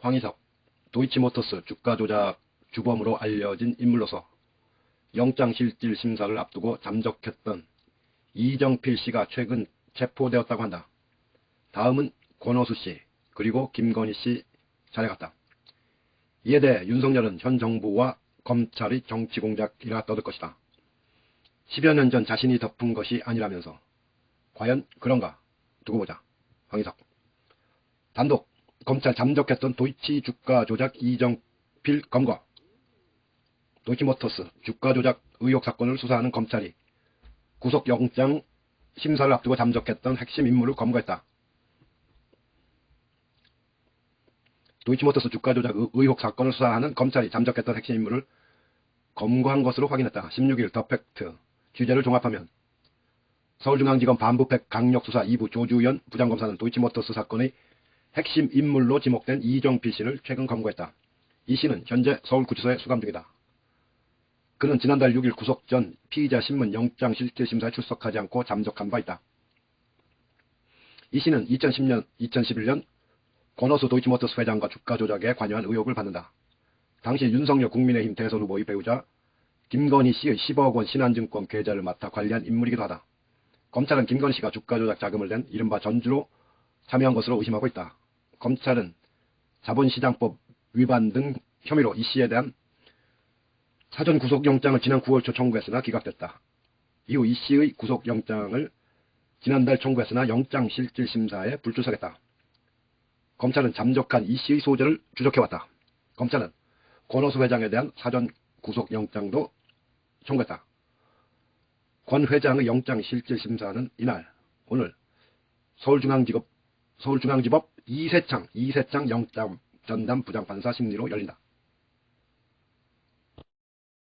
황희석, 도이치모터스 주가 조작 주범으로 알려진 인물로서 영장실질 심사를 앞두고 잠적했던 이정필 씨가 최근 체포되었다고 한다. 다음은 권호수 씨, 그리고 김건희 씨 차례 같다. 이에 대해 윤석열은 현 정부와 검찰이 정치 공작이라 떠들 것이다. 10여 년 전 자신이 덮은 것이 아니라면서 과연 그런가 두고 보자. 황희석 단독 검찰 잠적했던 도이치 주가 조작 이정필 검거 도이치모터스 주가 조작 의혹 사건을 수사하는 검찰이 구속영장 심사를 앞두고 잠적했던 핵심 인물을 검거했다. 도이치모터스 주가 조작 의- 의혹 사건을 수사하는 검찰이 잠적했던 핵심 인물을 검거한 것으로 확인했다. 16일 더 팩트 취재를 종합하면 서울중앙지검 반부팩 강력수사 2부 조주연 부장검사는 도이치모터스 사건의 핵심 인물로 지목된 이정필 씨를 최근 검거했다. 이 씨는 현재 서울구치소에 수감 중이다. 그는 지난달 6일 구속 전 피의자 신문 영장 실질심사에 출석하지 않고 잠적한 바 있다. 이 씨는 2010년, 2011년 권오수 도이치모터스 회장과 주가 조작에 관여한 의혹을 받는다. 당시 윤석열 국민의힘 대선 후보의 배우자 김건희 씨의 10억 원 신한증권 계좌를 맡아 관리한 인물이기도 하다. 검찰은 김건희 씨가 주가 조작 자금을 낸 이른바 전주로 참여한 것으로 의심하고 있다. 검찰은 자본시장법 위반 등 혐의로 이 씨에 대한 사전 구속영장을 지난 9월 초 청구했으나 기각됐다. 이후 이 씨의 구속영장을 지난달 청구했으나 영장실질심사에 불출석했다. 검찰은 잠적한 이 씨의 소재를 추적해왔다. 검찰은 권오수 회장에 대한 사전 구속영장도 청구했다. 권 회장의 영장실질심사는 이날 오늘 서울중앙지법 서울중앙지법 이세창 이세창 영장 전담 부장판사 심리로 열린다.